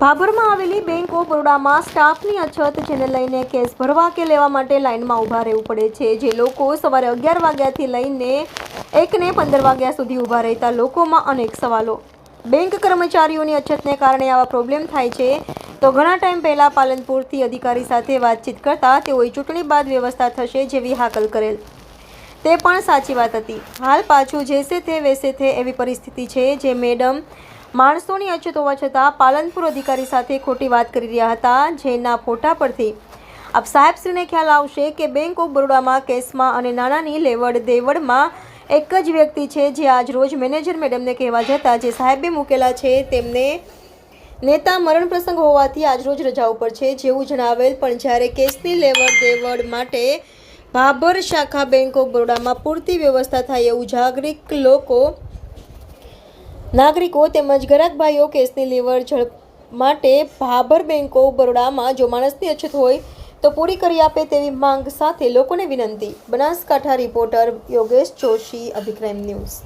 ભાભરમાં આવેલી bank of બરોડામાં સ્ટાફની અછત, જેને લઈને કેસ ભરવા કે લેવા માટે લાઇનમાં ઊભા રહેવું પડે છે, જે લોકો સવારે અગિયાર વાગ્યાથી લઈને એકને પંદર વાગ્યા સુધી ઊભા રહેતા લોકોમાં અનેક સવાલો. બેંક કર્મચારીઓની અછતને કારણે આવા પ્રોબ્લેમ થાય છે. તો ઘણા ટાઈમ પહેલાં પાલનપુરથી અધિકારી સાથે વાતચીત કરતા તેઓએ ચૂંટણી બાદ વ્યવસ્થા થશે જેવી હાકલ કરેલ. તે પણ સાચી વાત હતી. હાલ પાછું જેસે થે વેસે થે એવી પરિસ્થિતિ છે જે મેડમ માણસોની અછત હોવા છતાં પાલનપુર અધિકારી સાથે ખોટી વાત કરી રહ્યા હતા જેના ફોટા પરથી. આપ સાહેબશ્રીને ખ્યાલ આવશે કે બેંક ઓફ બરોડામાં કેસમાં અને નાણાંની લેવડ દેવડમાં એક જ વ્યક્તિ છે જે આજ રોજ મેનેજર મેડમને કહેવા જતાં જે સાહેબે મૂકેલા છે તેમને નેતા મરણ પ્રસંગ હોવાથી આજરોજ રજા ઉપર છે. જેવું જણાવેલ, પણ જ્યારે કેસની લેવડ દેવડ માટે ભાભર શાખા બેંક ઓફ બરોડામાં પૂરતી વ્યવસ્થા થાય એવું જાગરિક લોકો, નાગરિકો તેમજ ગ્રાહકભાઈઓ કેસની લેવડ ઝડપ માટે ભાભર બેંક ઓફ બરોડામાં જો માણસની અછત હોય તો પૂરી કરી આપે તેવી માંગ સાથે લોકોને વિનંતી. Banaskantha reporter Yogesh Joshi, Abhikram news.